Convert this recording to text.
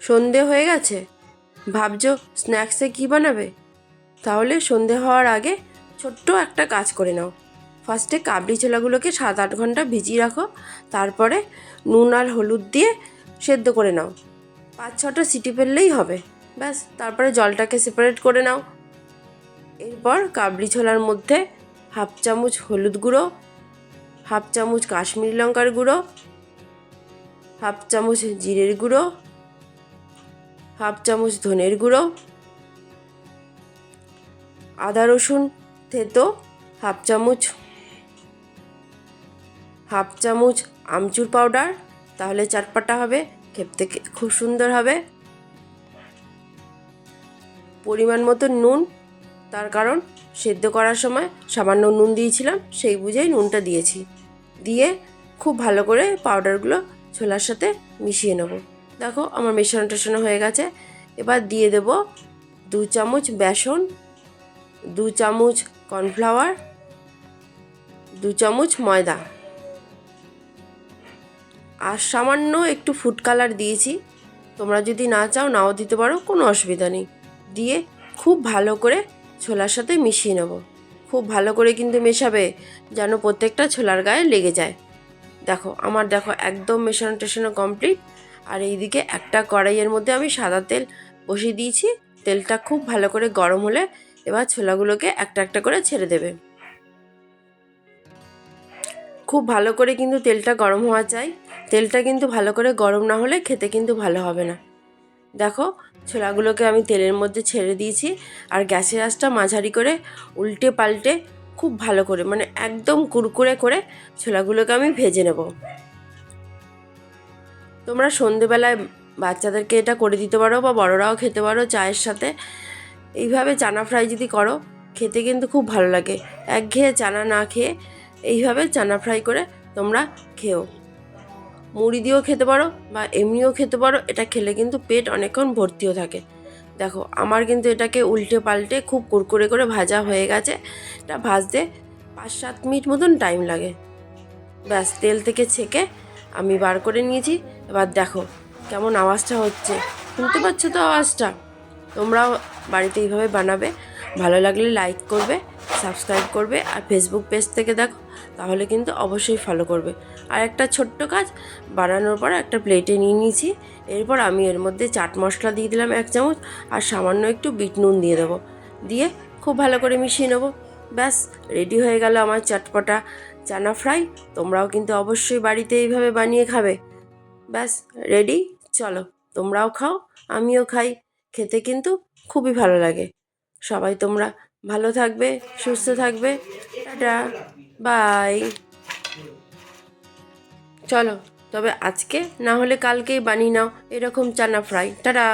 সন্ধে হয়ে গেছে। ভাবছ স্ন্যাক্সে কী বানাবে? তাহলে সন্ধে হওয়ার আগে ছোট্ট একটা কাজ করে নাও। ফার্স্টে কাবলি ছোলাগুলোকে সাত আট ঘণ্টা ভিজিয়ে রাখো, তারপরে নুন আর হলুদ দিয়ে সেদ্ধ করে নাও। পাঁচ ছটা সিটি ফেললেই হবে। ব্যাস, তারপরে জলটাকে সেপারেট করে নাও। এরপর কাবলি ছোলার মধ্যে হাফ চামচ হলুদ গুঁড়ো, হাফ চামচ কাশ্মীরি লঙ্কার গুঁড়ো, হাফ চামচ জিরের গুঁড়ো হাফ চামচ ধনের গুঁড়ো, আদা রসুন থেতো, হাফ চামচ হাফ চামচ আমচুর পাউডার, তাহলে চাটপাটা হবে, খেতে খুব সুন্দর হবে। পরিমাণ মতো নুন, তার কারণ সেদ্ধ করার সময় সামান্য নুন দিয়েছিলাম, সেই বুঝেই নুনটা দিয়েছি। দিয়ে খুব ভালো করে পাউডারগুলো ছোলার সাথে মিশিয়ে নেব। দেখো আমার মেশানো টেশানো হয়ে গেছে। এবার দিয়ে দেব দু চামচ বেসন, দু চামচ কর্নফ্লাওয়ার, দু চামচ ময়দা। আর সামান্য একটু ফুড কালার দিয়েছি। তোমরা যদি না চাও নাও দিতে পারো, কোনো অসুবিধা নেই। দিয়ে খুব ভালো করে ছোলার সাথে মিশিয়ে নেব। খুব ভালো করে কিন্তু মেশাবে, যেন প্রত্যেকটা ছোলার গায়ে লেগে যায়। দেখো, আমার দেখো একদম মেশানো টেশানো কমপ্লিট। আর এইদিকে একটা কড়াইয়ের মধ্যে আমি সাদা তেল বসিয়ে দিয়েছি। তেলটা খুব ভালো করে গরম হলে এবার ছোলাগুলোকে একটা একটা করে ছেড়ে দেবে। খুব ভালো করে কিন্তু তেলটা গরম হওয়া চাই। তেলটা কিন্তু ভালো করে গরম না হলে খেতে কিন্তু ভালো হবে না। দেখো, ছোলাগুলোকে আমি তেলের মধ্যে ছেড়ে দিয়েছি আর গ্যাসের আঁচটা মাঝারি করে উল্টে পাল্টে খুব ভালো করে মানে একদম কুরকুরে করে ছোলাগুলোকে আমি ভেজে নেব। তোমরা সন্ধেবেলায় বাচ্চাদেরকে এটা করে দিতে পারো বা বড়রাও খেতে পারো চায়ের সাথে। এইভাবে চানা ফ্রাই যদি করো, খেতে কিন্তু খুব ভালো লাগে। একঘেয়ে চানা না খেয়ে এইভাবে চানা ফ্রাই করে তোমরা খেও। মুড়ি দিয়েও খেতে পারো বা এমনিও খেতে পারো, এটা খেলে কিন্তু পেট অনেকক্ষণ ভর্তিও থাকে। দেখো, আমার কিন্তু এটাকে উল্টে পাল্টে খুব কুরকুরে করে ভাজা হয়ে গেছে। এটা ভাজতে পাঁচ সাত মিনিট মতন টাইম লাগে। ব্যাস, তেল থেকে ছেঁকে আমি বার করে নিয়েছি। এবার দেখো, কেমন আওয়াজটা হচ্ছে। শুনতে পাচ্ছ তো আওয়াজটা? তোমরাও বাড়িতে এইভাবে বানাবে। ভালো লাগলে লাইক করবে সাবস্ক্রাইব করবে, আর ফেসবুক পেজ থেকে দেখো, তাহলে কিন্তু অবশ্যই ফলো করবে। আর একটা ছোট্ট কাজ, বানানোর পর একটা প্লেটে নিয়ে নিয়েছি। এরপর আমি এর মধ্যে চাট মশলা দিয়ে দিলাম এক চামচ, আর সামান্য একটু বিট নুন দিয়ে দেবো। দিয়ে খুব ভালো করে মিশিয়ে নেব। ব্যাস রেডি হয়ে গেল আমার চটপটা চানা ফ্রাই তোমরাও কিন্তু অবশ্যই বাড়িতে এইভাবে বানিয়ে খাবে। ব্যাস রেডি চলো, তোমরাও খাও, আমিও খাই। খেতে কিন্তু খুবই ভালো লাগে। সবাই তোমরা ভালো থাকবে, সুস্থ থাকবে। টাটা বাই চলো, তবে আজকে না হলে কালকেই বানিয়ে নাও এরকম চানা ফ্রাই টাটা!